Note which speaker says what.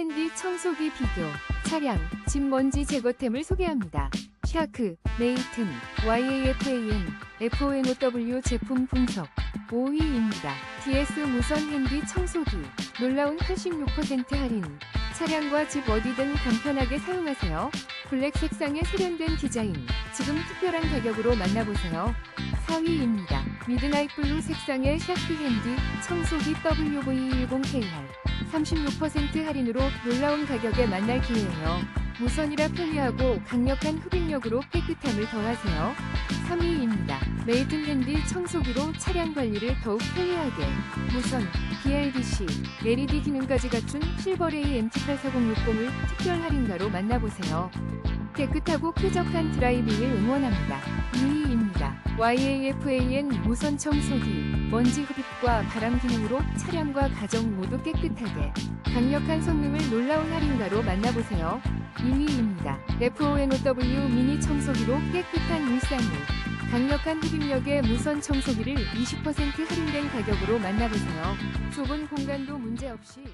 Speaker 1: 핸디 청소기 비교, 차량, 집 먼지 제거템을 소개합니다. 샤크, 메이튼, YAFAN, FONOW 제품 분석 5위입니다. DS 무선 핸디 청소기 놀라운 86% 할인 차량과 집 어디든 간편하게 사용하세요. 블랙 색상의 세련된 디자인 지금 특별한 가격으로 만나보세요. 4위입니다. 미드나잇 블루 색상의 샤크 핸디 청소기 WV10KR 36% 할인으로 놀라운 가격에 만날 기회예요. 무선이라 편리하고 강력한 흡입력으로 깨끗함을 더하세요. 3위입니다. 메이튼 핸디 청소기로 차량 관리를 더욱 편리하게 무선, BLDC, LED 기능까지 갖춘 실버레이 MT84060을 특별 할인가로 만나보세요. 깨끗하고 쾌적한 드라이빙을 응원합니다. 2위입니다. YAFAN 무선 청소기, 먼지 흡입과 바람 기능으로 차량과 가정 모두 깨끗하게 강력한 성능을 놀라운 할인가로 만나보세요. 2위입니다. FONOW 미니 청소기로 깨끗한 일상을 강력한 흡입력의 무선 청소기를 20% 할인된 가격으로 만나보세요. 좁은 공간도 문제없이